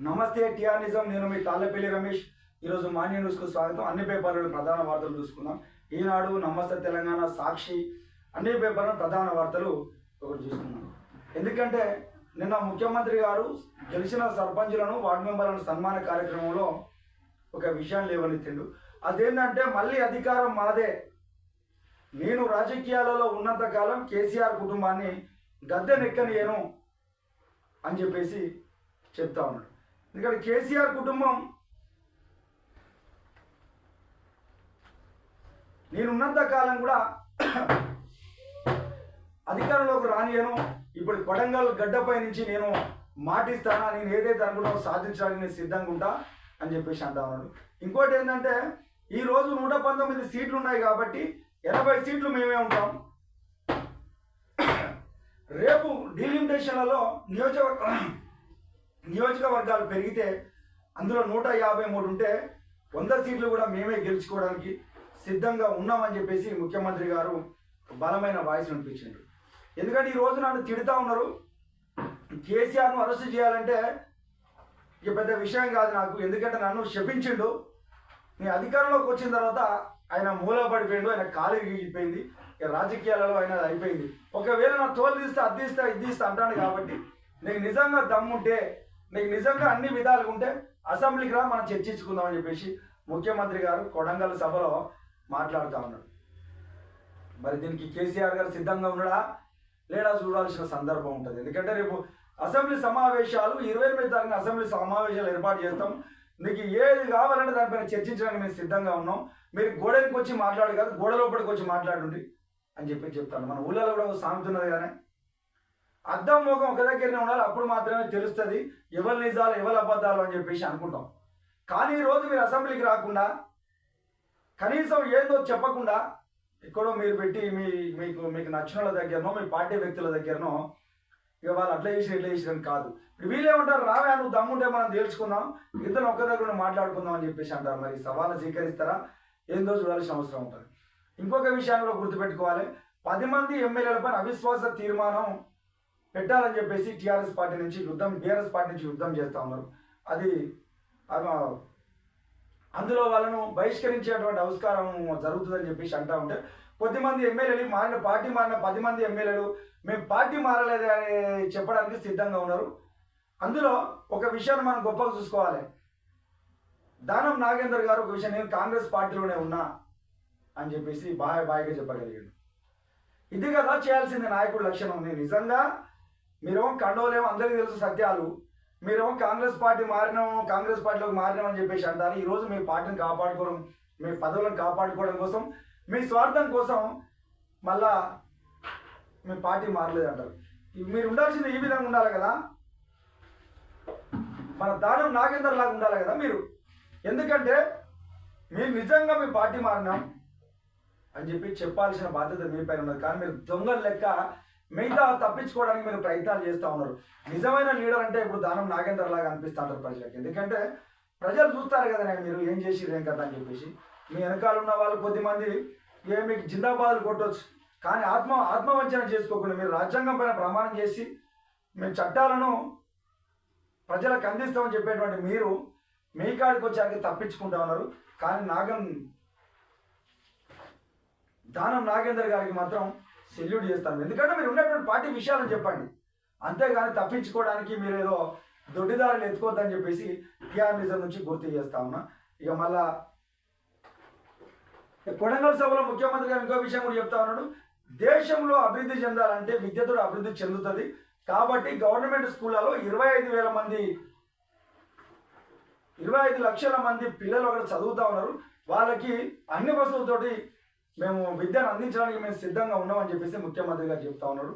నమస్తే టిఆర్నిజం నేను మీ తాళ్ళపల్లి రమేష్. ఈరోజు మాన్య న్యూస్కు స్వాగతం. అన్ని పేపర్లను ప్రధాన వార్తలు చూసుకుందాం. ఈనాడు నమస్తే తెలంగాణ సాక్షి. అన్ని పేపర్లను ప్రధాన వార్తలు ఒకటి చూసుకుందాం. ఎందుకంటే నిన్న ముఖ్యమంత్రి గారు గెలిచిన సర్పంచులను వార్డు మెంబర్లను సన్మాన కార్యక్రమంలో ఒక విషయాన్ని లేవనెత్తిండు. అదేంటంటే మళ్ళీ అధికారం మాదే. నేను రాజకీయాలలో ఉన్నంత కాలం కేసీఆర్ కుటుంబాన్ని గద్దెనెక్కనియను అని చెప్పేసి చెప్తా ఉన్నాడు. ఎందుకంటే కేసీఆర్ కుటుంబం. నేనున్నంత కాలం కూడా అధికారంలోకి రానియను ఇప్పుడు కొడంగల్ గడ్డపై నుంచి నేను మాటిస్తానా నేను ఏదైతే అనుకున్నావో సాధించడానికి నేను సిద్ధంగా ఉంటా అని చెప్పేసి అంటా ఉన్నాడు. ఇంకోటి ఏంటంటే ఈ రోజు నూట పంతొమ్మిది సీట్లు ఉన్నాయి కాబట్టి ఎనభై సీట్లు మేమే ఉంటాం. రేపు డీలిమిటేషన్లలో నియోజకవర్గ నియోజకవర్గాలు పెరిగితే అందులో నూట యాభై మూడు ఉంటే వంద సీట్లు కూడా మేమే గెలుచుకోవడానికి సిద్ధంగా ఉన్నామని చెప్పేసి ముఖ్యమంత్రి గారు బలమైన వాయిస్ వినిపించిండు ఎందుకంటే ఈ రోజు నన్ను తిడుతూ ఉన్నారు. కేసీఆర్ను అరెస్ట్ చేయాలంటే ఇక పెద్ద విషయం కాదు నాకు. ఎందుకంటే నన్ను శపించిండు. నీ అధికారంలోకి వచ్చిన తర్వాత ఆయన మూల పడిపోయిండు ఆయన కాలు విరిగిపోయింది ఇక రాజకీయాలలో ఆయన అయిపోయింది. ఒకవేళ నా తోలు తీస్తే అద్దిస్తా ఇద్దిస్తా అంటాను కాబట్టి నీకు నిజంగా దమ్ముంటే నీకు నిజంగా అన్ని విధాలుగా ఉంటే అసెంబ్లీకి రా మనం చర్చించుకుందామని చెప్పేసి ముఖ్యమంత్రి గారు కొడంగల్ సభలో మాట్లాడుతూ ఉన్నాడు. మరి దీనికి కేసీఆర్ గారు సిద్ధంగా ఉన్నాడా? లేడా చూడాల్సిన సందర్భం ఉంటుంది. ఎందుకంటే రేపు అసెంబ్లీ సమావేశాలు ఇరవై ఎనిమిది తారీఖున అసెంబ్లీ సమావేశాలు ఏర్పాటు చేస్తాం. నీకు ఏది కావాలంటే దానిపైన చర్చించడానికి మేము సిద్ధంగా ఉన్నాం. మీరు గోడకి వచ్చి మాట్లాడు కాదు గోడ లోపలికి వచ్చి మాట్లాడండి అని చెప్పి చెప్తాను. మన ఊళ్ళలో కూడా ఒక కానీ అద్దం ముఖం ఒక దగ్గరనే ఉండాలి అప్పుడు మాత్రమే తెలుస్తుంది ఎవరి నిజాలు ఎవరి అబద్ధాలు అని చెప్పేసి అనుకుంటాం. కానీ ఈ రోజు మీరు అసెంబ్లీకి రాకుండా కనీసం ఏందో చెప్పకుండా ఎక్కడో మీరు పెట్టి మీ మీకు మీకు నచ్చిన వాళ్ళ దగ్గరనో మీ పార్టీ వ్యక్తుల దగ్గరనో ఇక వాళ్ళు అట్లా చేసి ఇట్లా చేసిన కాదు. ఇప్పుడు వీళ్ళేమంటారు రావే నువ్వు దమ్ముంటే మనం తేల్చుకుందాం ఇద్దరు ఒక్క దగ్గర మాట్లాడుకుందాం అని చెప్పేసి అంటారు. మరి సవాళ్ళు స్వీకరిస్తారా? ఏందో చూడాల్సిన అవసరం ఉంటుంది. ఇంకొక విషయాన్ని కూడా గుర్తుపెట్టుకోవాలి. పది మంది ఎమ్మెల్యేలపై అవిశ్వాస తీర్మానం పెట్టాలని చెప్పేసి టీఆర్ఎస్ పార్టీ నుంచి యుద్ధం బీఆర్ఎస్ పార్టీ నుంచి యుద్ధం చేస్తూ ఉన్నారు. అది అందులో వాళ్ళను బహిష్కరించేటువంటి ఆవిష్కారం జరుగుతుందని చెప్పేసి అంటా ఉంటే కొద్దిమంది ఎమ్మెల్యేలు మారిన పార్టీ మారిన పది మంది ఎమ్మెల్యేలు మేము పార్టీ మారలేదు అని చెప్పడానికి సిద్ధంగా ఉన్నారు. అందులో ఒక విషయాన్ని మనం గొప్పగా చూసుకోవాలి. దానం నాగేందర్ గారు ఒక విషయం నేను కాంగ్రెస్ పార్టీలోనే ఉన్నా అని చెప్పేసి బాయ్ బాయ్గా చెప్పగలిగాడు. ఇది కదా చేయాల్సింది నాయకుడు లక్షణం. నేను నిజంగా మీరేమో కండోలేమో అందరికీ తెలుసు సత్యాలు. మీరేమో కాంగ్రెస్ పార్టీ మారినాము కాంగ్రెస్ పార్టీలోకి మారినామని చెప్పేసి అంటారు. ఈరోజు మీ పార్టీని కాపాడుకోవడం మీ పదవులను కాపాడుకోవడం కోసం మీ స్వార్థం కోసం మళ్ళా మీ పార్టీ మారలేదు అంటారు. మీరు ఉండాల్సింది ఈ విధంగా ఉండాలి కదా? మన దానం నాగేందర్ లాగా ఉండాలి కదా మీరు? ఎందుకంటే మీరు నిజంగా మీ పార్టీ మారినాం అని చెప్పి చెప్పాల్సిన బాధ్యత మీ పైన ఉన్నది. కానీ మీరు దొంగల లెక్క మిగతా తప్పించుకోవడానికి మీరు ప్రయత్నాలు చేస్తూ ఉన్నారు. నిజమైన లీడర్ అంటే ఇప్పుడు దానం నాగేందర్ లాగా అనిపిస్తూ ఉంటారు ప్రజలకు. ఎందుకంటే ప్రజలు చూస్తారు కదా మీరు ఏం చేసిరు ఏం కదా అని చెప్పేసి. మీ వెనకాల ఉన్న వాళ్ళు కొద్దిమంది ఏ మీకు జిందాబాదులు కొట్టవచ్చు కానీ ఆత్మ ఆత్మవంచన చేసుకోకుండా మీరు రాజ్యాంగం పైన ప్రమాణం చేసి మేము చట్టాలను ప్రజలకు అందిస్తామని చెప్పేటువంటి మీరు మీ కాడికి వచ్చాక తప్పించుకుంటా ఉన్నారు. కానీ నాగం దానం నాగేందర్ గారికి మాత్రం సెల్యూట్ చేస్తాను. ఎందుకంటే మీరు ఉన్నటువంటి పార్టీ విషయాలను చెప్పండి. అంతేగాని తప్పించుకోవడానికి మీరు ఏదో దొడ్డిదారులు ఎత్తుకోవద్దని చెప్పేసి టీఆర్ నుంచి గుర్తు చేస్తా ఉన్నా. ఇక మళ్ళా ఇక కొడంగల్ సభలో ముఖ్యమంత్రి గారు ఇంకో విషయం కూడా చెప్తా ఉన్నాడు. దేశంలో అభివృద్ధి చెందాలంటే విద్యతో అభివృద్ధి చెందుతుంది. కాబట్టి గవర్నమెంట్ స్కూళ్ళలో ఇరవై ఐదు వేల మంది ఇరవై ఐదు లక్షల మంది పిల్లలు అక్కడ చదువుతా ఉన్నారు. వాళ్ళకి అన్ని వసతులతోటి మేము విద్యను అందించడానికి మేము సిద్ధంగా ఉన్నామని చెప్పేసి ముఖ్యమంత్రి గారు చెప్తా ఉన్నారు.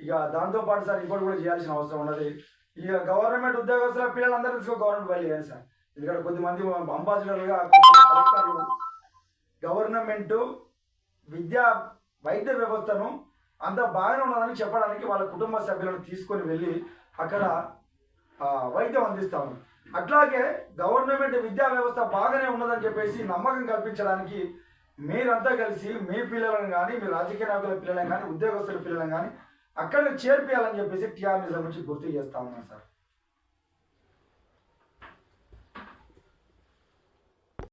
ఇక దాంతోపాటు సార్ ఇంకోటి కూడా చేయాల్సిన అవసరం ఉన్నది. ఇక గవర్నమెంట్ ఉద్యోగస్తుల పిల్లలందరూ తీసుకో గవర్నమెంట్ బయలు చేయాలి సార్. ఎందుకంటే కొద్దిమంది అంబాసిడర్లుగా కలెక్టర్లు గవర్నమెంట్ విద్యా వైద్య వ్యవస్థను అంత బాగానే ఉన్నదని చెప్పడానికి వాళ్ళ కుటుంబ సభ్యులను తీసుకొని వెళ్ళి అక్కడ వైద్యం అందిస్తాము అట్లాగే గవర్నమెంట్ విద్యా వ్యవస్థ బాగానే ఉన్నదని చెప్పేసి నమ్మకం కల్పించడానికి మీరంతా కలిసి మీ పిల్లలను కానీ మీ రాజకీయ నాయకుల పిల్లలను కానీ ఉద్యోగస్తుల పిల్లలను కానీ అక్కడ చేర్పియాలని చెప్పేసి టీఆర్ఎస్ నుంచి గుర్తు చేస్తా ఉన్నాను సార్.